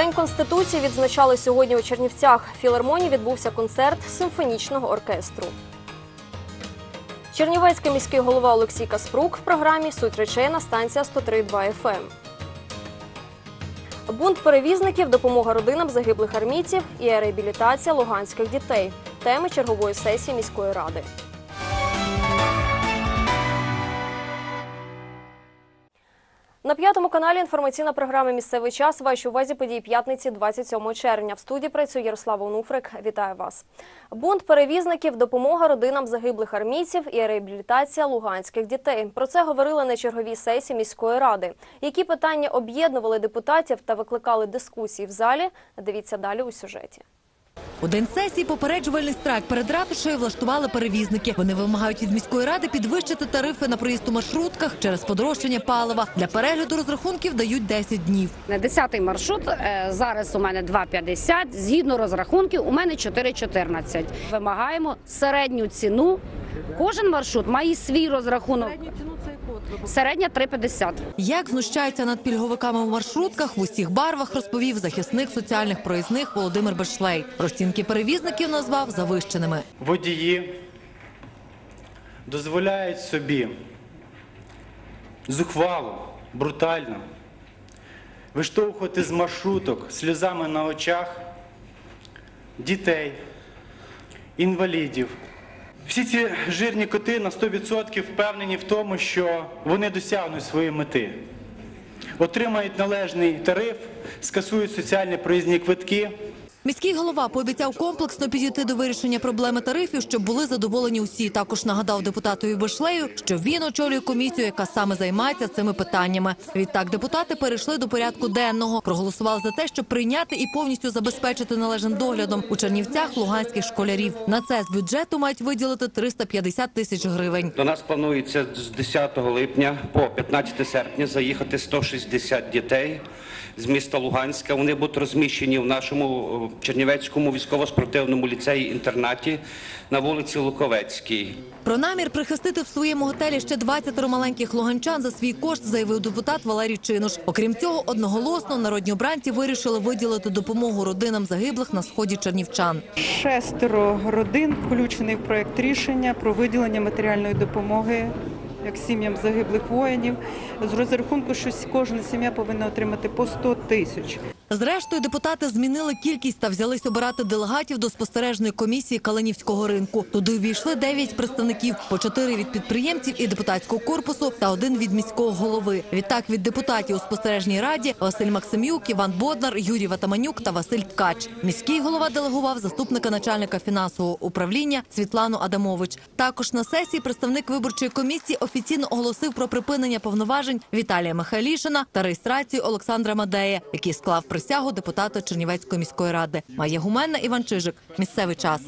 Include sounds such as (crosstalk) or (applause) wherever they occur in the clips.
День конституції відзначали сьогодні у Чернівцях. В філармонії відбувся концерт симфонічного оркестру. Чернівецький міський голова Олексій Каспрук в програмі Суть речей на станція 103.2 FM. Бунт перевізників, допомога родинам загиблих армійців і реабілітація луганських дітей. Теми чергової сесії міської ради. На п'ятому каналі інформаційна програма Місцевий час. Вашій увазі події п'ятниці 27 червня. В студії працює Ярослава Онуфрик. Вітаю вас. Бунт перевізників, допомога родинам загиблих армійців і реабілітація луганських дітей. Про це говорили на черговій сесії міської ради. Які питання об'єднували депутатів та викликали дискусії в залі? Дивіться далі у сюжеті. У день сесії попереджувальний страйк перед ратушею влаштували перевізники. Вони вимагають від міської ради підвищити тарифи на проїзд у маршрутках через подорожчання палива. Для перегляду розрахунків дають 10 днів. На 10-й маршрут е, зараз у мене 2,50, згідно розрахунків у мене 4,14. Вимагаємо середню ціну. Кожен маршрут має свій розрахунок. Середня 3,50. Як знущаються над пільговиками у маршрутках в усіх барвах, розповів захисник соціальних проїзних Володимир Бешлей. Розцінки перевізників назвав завищеними. водії дозволяють собі зухвало, брутально виштовхувати з маршруток сльозами на очах дітей, інвалідів. Всі ці жирні коти на 100% впевнені в тому, що вони досягнуть своєї мети. Отримають належний тариф, скасують соціальні проїзні квитки. Міський голова пообіцяв комплексно підійти до вирішення проблеми тарифів, щоб були задоволені усі. Також нагадав депутатові Бешлею, що він очолює комісію, яка саме займається цими питаннями. Відтак депутати перейшли до порядку денного, проголосували за те, щоб прийняти і повністю забезпечити належним доглядом у Чернівцях луганських школярів. На це з бюджету мають виділити 350 тисяч гривень. До нас планується з 10 липня по 15 серпня заїхати 160 дітей з міста Луганська. Вони будуть розміщені в нашому Чернівецькому військово-спортивному ліцеї-інтернаті на вулиці Луковецькій. Про намір прихистити в своєму готелі ще 20 маленьких луганчан за свій кошт заявив депутат Валерій Чинуш. Окрім цього, одноголосно народні обранці вирішили виділити допомогу родинам загиблих на сході чернівчан. Шестеро родин включений в проект рішення про виділення матеріальної допомоги як сім'ям загиблих воїнів з розрахунку, що кожна сім'я повинна отримати по 100 тисяч. Зрештою, депутати змінили кількість та взялись обирати делегатів до спостережної комісії Калинівського ринку. Туди увійшли 9 представників, по 4 від підприємців і депутатського корпусу та один від міського голови. Відтак від депутатів у спостережній раді Василь Максимюк, Іван Боднар, Юрій Ватаманюк та Василь Ткач. Міський голова делегував заступника начальника фінансового управління Світлану Адамович. Також на сесії представник виборчої комісії офіційно оголосив про припинення повноважень Віталія Михайлішина та реєстрацію Олександра Мадея, який склав присягу депутата Чернівецької міської ради. Майя Гуменна, Іван Чижик. Місцевий час.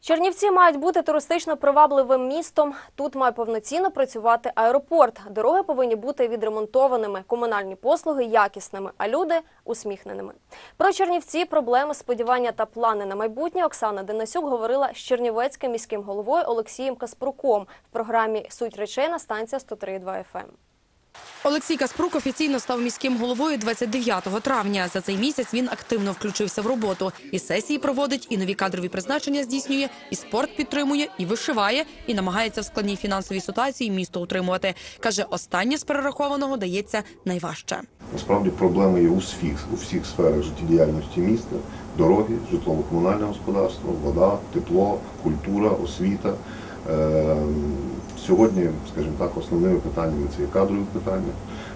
Чернівці мають бути туристично привабливим містом. Тут має повноцінно працювати аеропорт. Дороги повинні бути відремонтованими, комунальні послуги якісними, а люди усміхненими. Про Чернівці, проблеми, сподівання та плани на майбутнє Оксана Денисюк говорила з Чернівецьким міським головою Олексієм Каспруком в програмі Суть речей на станція 103.2 FM. Олексій Каспрук офіційно став міським головою 29 травня. За цей місяць він активно включився в роботу. І сесії проводить, і нові кадрові призначення здійснює, і спорт підтримує, і вишиває, і намагається в складній фінансовій ситуації місто утримувати. Каже, останнє з перерахованого дається найважче. Насправді проблеми є у всіх, у всіх сферах життєдіяльності міста: дороги, житлово-комунальне господарство, вода, тепло, культура, освіта. Е, Сьогодні, скажімо так, основними питаннями це є кадрові питання,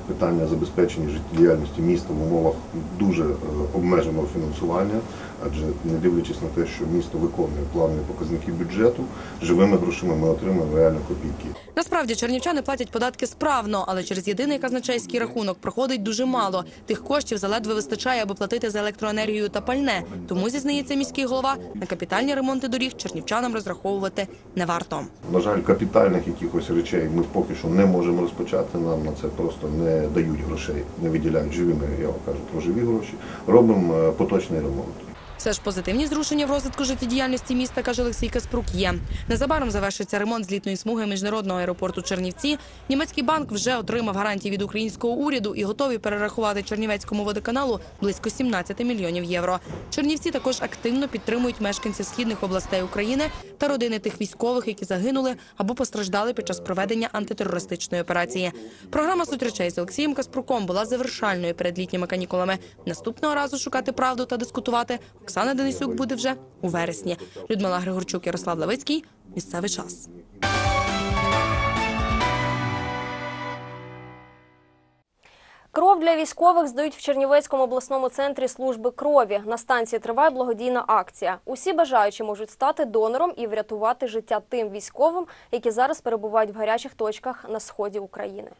питання забезпечення життєдіяльності міста в умовах дуже е, обмеженого фінансування, адже не дивлячись на те, що місто виконує планові показники бюджету, живими грошима ми отримуємо реально копійки. Насправді чернівчани платять податки справно, але через єдиний казначейський рахунок проходить дуже мало. Тих коштів заледве вистачає, аби платити за електроенергію та пальне. Тому зізнається міський голова на капітальні ремонти доріг чернівчанам розраховувати не варто. На жаль, капітальних якихось речей ми поки що не можемо розпочати. Нам на це просто не дають грошей, не виділяють живими. Я вам кажу про живі гроші. Робимо е, поточний ремонт. Все ж позитивні зрушення в розвитку життєдіяльності міста, каже Олексій Каспрук, є. Незабаром завершиться ремонт злітної смуги міжнародного аеропорту Чернівці. Німецький банк вже отримав гарантії від українського уряду і готові перерахувати Чернівецькому водоканалу близько 17 мільйонів євро. Чернівці також активно підтримують мешканців східних областей України та родини тих військових, які загинули або постраждали під час проведення антитерористичної операції. Програма «Суть речей» з Олексієм Каспруком була завершальною перед літніми канікулами. Наступного разу шукати правду та дискутувати Оксана Денисюк буде вже у вересні. Людмила Григорчук, Ярослав Левицький. Місцевий час. Кров для військових здають в Чернівецькому обласному центрі служби крові. На станції триває благодійна акція. Усі бажаючі можуть стати донором і врятувати життя тим військовим, які зараз перебувають в гарячих точках на сході України.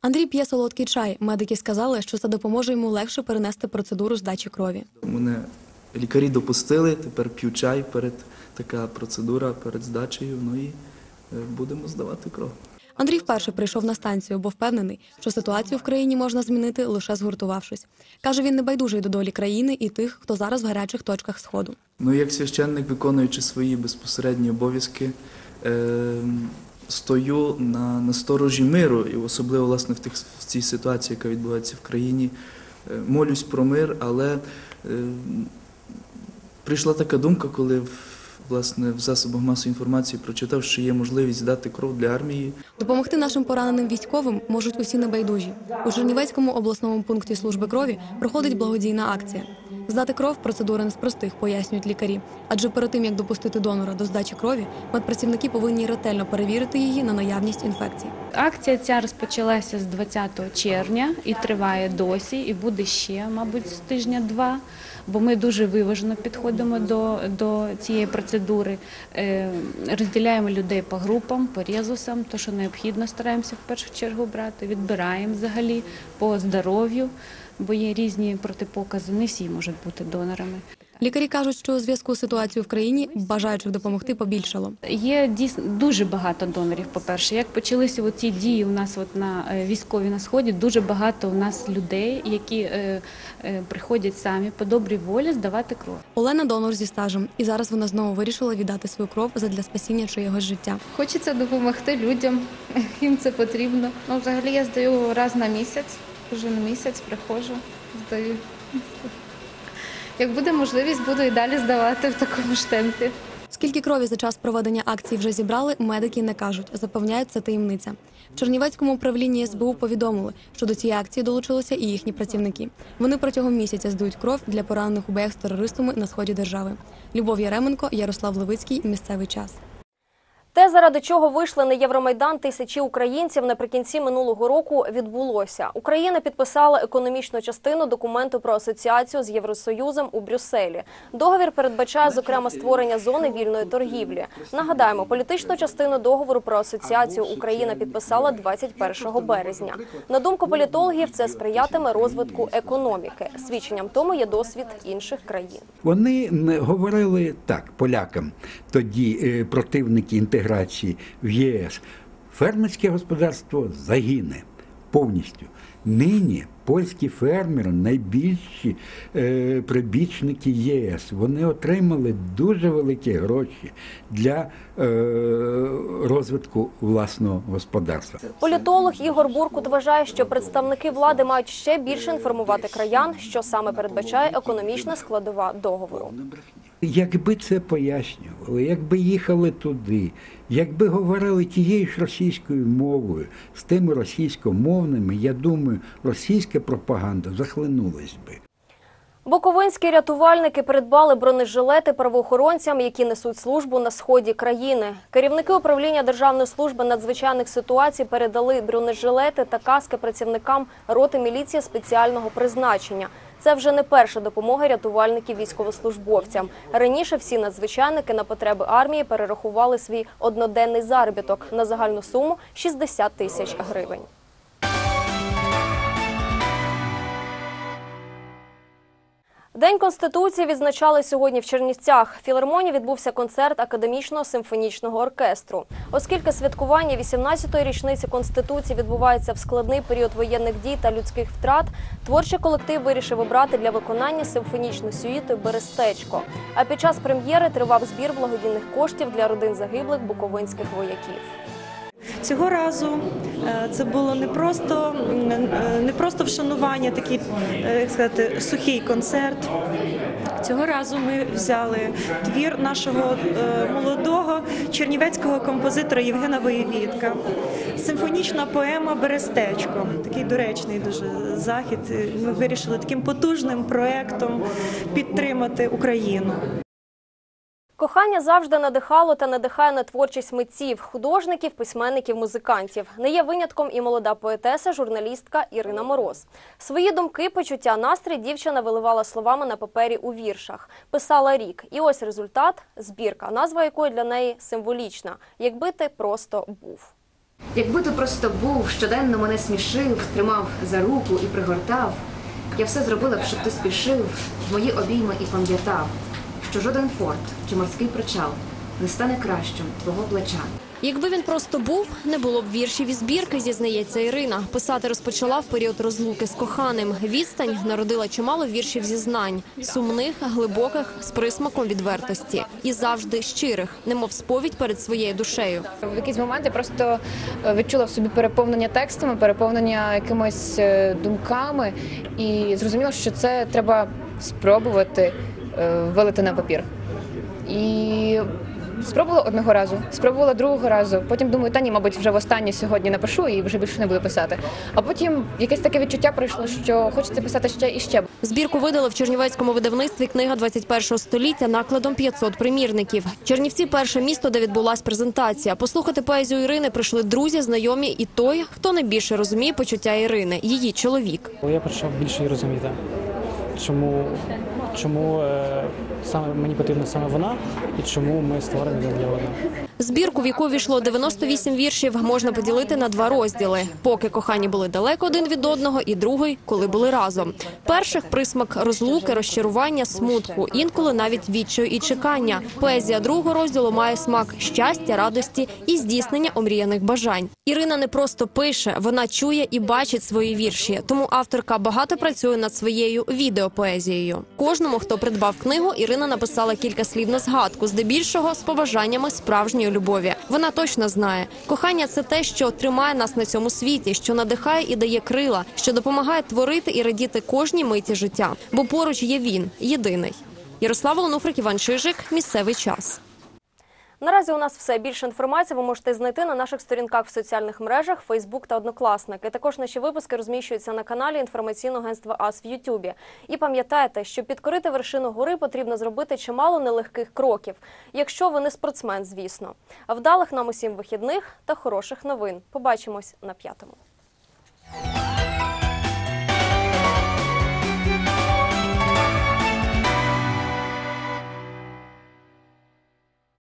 Андрій п'є солодкий чай. Медики сказали, що це допоможе йому легше перенести процедуру здачі крові. Мене лікарі допустили, тепер п'ю чай перед така процедура перед здачею. Ну і е, будемо здавати кров. Андрій вперше прийшов на станцію, бо впевнений, що ситуацію в країні можна змінити лише згуртувавшись. Каже, він не байдужий до долі країни і тих, хто зараз в гарячих точках сходу. Ну, як священник, виконуючи свої безпосередні обов'язки, е, стою на, на сторожі миру, і особливо власне в, тих, в цій ситуації, яка відбувається в країні, е, молюсь про мир, але е, прийшла така думка, коли власне в засобах масової інформації прочитав, що є можливість дати кров для армії. Допомогти нашим пораненим військовим можуть усі небайдужі. У Чернівецькому обласному пункті служби крові проходить благодійна акція. Здати кров процедура не з простих, пояснюють лікарі. Адже перед тим як допустити донора до здачі крові, медпрацівники повинні ретельно перевірити її на наявність інфекцій. Акція ця розпочалася з 20 червня і триває досі, і буде ще, мабуть, з тижня-два. Бо ми дуже виважено підходимо до, до цієї процедури, Е, розділяємо людей по групам, по резусам, то що необхідно, стараємося в першу чергу брати, відбираємо взагалі по здоров'ю, бо є різні протипокази, не всі можуть бути донорами. Лікарі кажуть, що у зв'язку з ситуацією в країні бажаючих допомогти побільшало. Є дійсно дуже багато донорів. По перше, як почалися ці дії у нас от на е, військові на сході, дуже багато у нас людей, які е, е, приходять самі по добрій волі здавати кров. Олена донор зі стажем, і зараз вона знову вирішила віддати свою кров задля спасіння чиєгось життя. Хочеться допомогти людям, (laughs) їм це потрібно. Ну, взагалі я здаю раз на місяць, кожен місяць приходжу, здаю. Як буде можливість, буду і далі здавати в такому ж темпі. Скільки крові за час проведення акції вже зібрали, медики не кажуть. Запевняють, це таємниця. В Чернівецькому управлінні СБУ повідомили, що до цієї акції долучилися і їхні працівники. Вони протягом місяця здають кров для поранених у боях з терористами на сході держави. Любов Яременко, Ярослав Левицький. Місцевий час. Те, заради чого вийшли на Євромайдан тисячі українців наприкінці минулого року, відбулося. Україна підписала економічну частину документу про асоціацію з Євросоюзом у Брюсселі. Договір передбачає, зокрема, створення зони вільної торгівлі. Нагадаємо, політичну частину договору про асоціацію Україна підписала 21 березня. На думку політологів, це сприятиме розвитку економіки. Свідченням тому є досвід інших країн. Вони говорили так полякам, тоді е, противники інтеграції в ЄС. Фермерське господарство загине повністю. Нині польські фермери найбільші е, прибічники ЄС. Вони отримали дуже великі гроші для е, розвитку власного господарства. Політолог Ігор Буркут вважає, що представники влади мають ще більше інформувати краян, що саме передбачає економічна складова договору. Якби це пояснювали, якби їхали туди, якби говорили тією ж російською мовою з тими російськомовними, я думаю, російська пропаганда захлинулась би. Буковинські рятувальники придбали бронежилети правоохоронцям, які несуть службу на сході країни. Керівники управління Державної служби надзвичайних ситуацій передали бронежилети та каски працівникам роти міліції спеціального призначення. Це вже не перша допомога рятувальників військовослужбовцям. Раніше всі надзвичайники на потреби армії перерахували свій одноденний заробіток на загальну суму 60 тисяч гривень. День Конституції відзначали сьогодні в Чернівцях. В філармонії відбувся концерт академічного симфонічного оркестру. Оскільки святкування 18-ї річниці Конституції відбувається в складний період воєнних дій та людських втрат, творчий колектив вирішив обрати для виконання симфонічну сюїту Берестечко. А під час прем'єри тривав збір благодійних коштів для родин загиблих буковинських вояків. Цього разу е, це було не просто, е, не просто вшанування, такий е, як сказати, сухий концерт. Цього разу ми взяли твір нашого молодого чернівецького композитора Євгена Воєвідка. Симфонічна поема Берестечко. Такий доречний дуже захід. Ми вирішили таким потужним проектом підтримати Україну. Кохання завжди надихало та надихає на творчість митців, художників, письменників, музикантів. Не є винятком і молода поетеса, журналістка Ірина Мороз. Свої думки, почуття, настрій дівчина виливала словами на папері у віршах. Писала рік. І ось результат збірка, назва якої для неї символічна. Якби ти просто був. Якби ти просто був, щоденно мене смішив, тримав за руку і пригортав, я все зробила б, щоб ти спішив мої обійми і пам'ятав, що жоден порт чи морський причал не стане кращим твого плеча. Якби він просто був, не було б віршів і збірки, зізнається Ірина. Писати розпочала в період розлуки з коханим. Відстань народила чимало віршів зізнань, сумних, глибоких, з присмаком відвертості і завжди щирих, немов сповідь перед своєю душею. В якийсь момент я просто е, відчула в собі переповнення текстами, переповнення якимись е, думками, і зрозуміла, що це треба спробувати вилити на папір. І спробувала одного разу, спробувала другого разу. Потім думаю, та ні, мабуть, вже востаннє сьогодні напишу і вже більше не буду писати. А потім якесь таке відчуття прийшло, що хочеться писати ще і ще. Збірку видали в чернівецькому видавництві книга 21 століття накладом 500 примірників. Чернівці перше місто, де відбулась презентація. Послухати поезію Ірини прийшли друзі, знайомі і той, хто найбільше розуміє почуття Ірини, її чоловік. Я почав більше її розуміти, чому, чому е, саме мені потрібна саме вона і чому ми створені для одного. Збірку, в яку війшло 98 віршів, можна поділити на два розділи: поки кохані були далеко один від одного, і другий, коли були разом. Перших присмак розлуки, розчарування, смутку, інколи навіть відчаю і чекання. Поезія другого розділу має смак щастя, радості і здійснення омріяних бажань. Ірина не просто пише, вона чує і бачить свої вірші. Тому авторка багато працює над своєю відеопоезією. Кожному, хто придбав книгу, Ірина написала кілька слів на згадку, здебільшого з побажаннями справжньої любові. Вона точно знає, кохання це те, що тримає нас на цьому світі, що надихає і дає крила, що допомагає творити і радіти кожній миті життя. Бо поруч є він єдиний. Ярослава Онуфрик, Іван Чижик. Місцевий час. Наразі у нас все більше інформації ви можете знайти на наших сторінках в соціальних мережах Facebook та Однокласники. Також наші випуски розміщуються на каналі інформаційного агентства АС в Ютубі. І пам'ятайте, що підкорити вершину гори потрібно зробити чимало нелегких кроків, якщо ви не спортсмен, звісно. Вдалих нам усім вихідних та хороших новин. Побачимось на п'ятому.